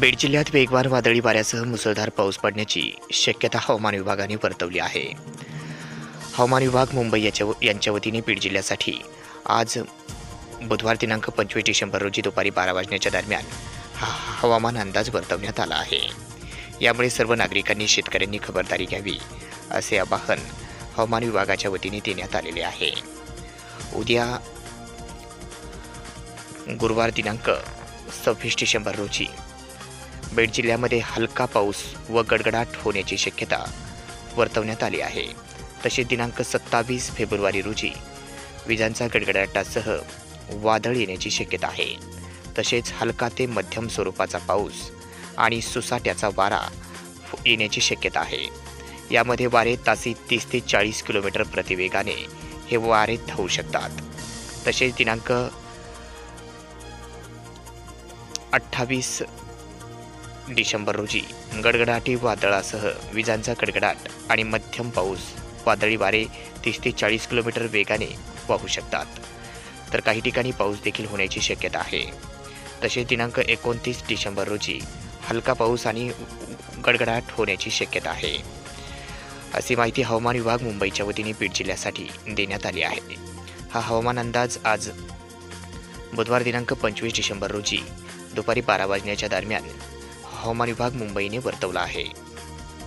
बीड जिल्ह्यात वेगवान वादळी वाऱ्यासह मुसळधार पाऊस पडण्याची शक्यता हवामान विभागाने वर्तवली आहे. हवामान विभाग मुंबई याच्या यांच्या वतीने बीड जिल्ह्यासाठी आज बुधवार दिनांक पंचवीस डिसेंबर रोजी दुपारी बारा वाजण्याच्या दरम्यान हा हवामान अंदाज वर्तवण्यात आला आहे. यामुळे सर्व नागरिकांनी शेतकऱ्यांनी खबरदारी घ्यावी असे आवाहन हवामान विभागाच्या वतीने देण्यात आलेले आहे. उद्या गुरुवार दिनांक सव्वीस डिसेंबर रोजी बीड जिल्ह्यामध्ये हलका पाऊस व गडगडाट होण्याची शक्यता वर्तवण्यात आली आहे. तसेच दिनांक सत्तावीस फेब्रुवारी रोजी विजांचा गडगडाटासह वादळ येण्याची शक्यता आहे. तसेच हलका ते मध्यम स्वरूपाचा पाऊस आणि सुसाट्याचा वारा येण्याची शक्यता आहे. यामध्ये वारे तासी तीस ते चाळीस किलोमीटर प्रतिवेगाने हे वारे धावू शकतात. तसेच दिनांक अठ्ठावीस डिसेंबर रोजी गडगडाटी वादळासह विजांचा गडगडाट आणि मध्यम पाऊस वादळी वारे तीस ते चाळीस किलोमीटर वेगाने वाहू शकतात. तर काही ठिकाणी पाऊस देखील होण्याची शक्यता आहे. तसेच दिनांक एकोणतीस डिसेंबर रोजी हलका पाऊस आणि गडगडाट होण्याची शक्यता आहे. अशी माहिती हवामान विभाग मुंबईच्या वतीने बीड जिल्ह्यासाठी देण्यात आली आहे. हा हवामान अंदाज आज बुधवार दिनांक पंचवीस डिसेंबर रोजी दुपारी बारा वाजण्याच्या दरम्यान हवामान विभाग मुंबईने वर्तवला आहे.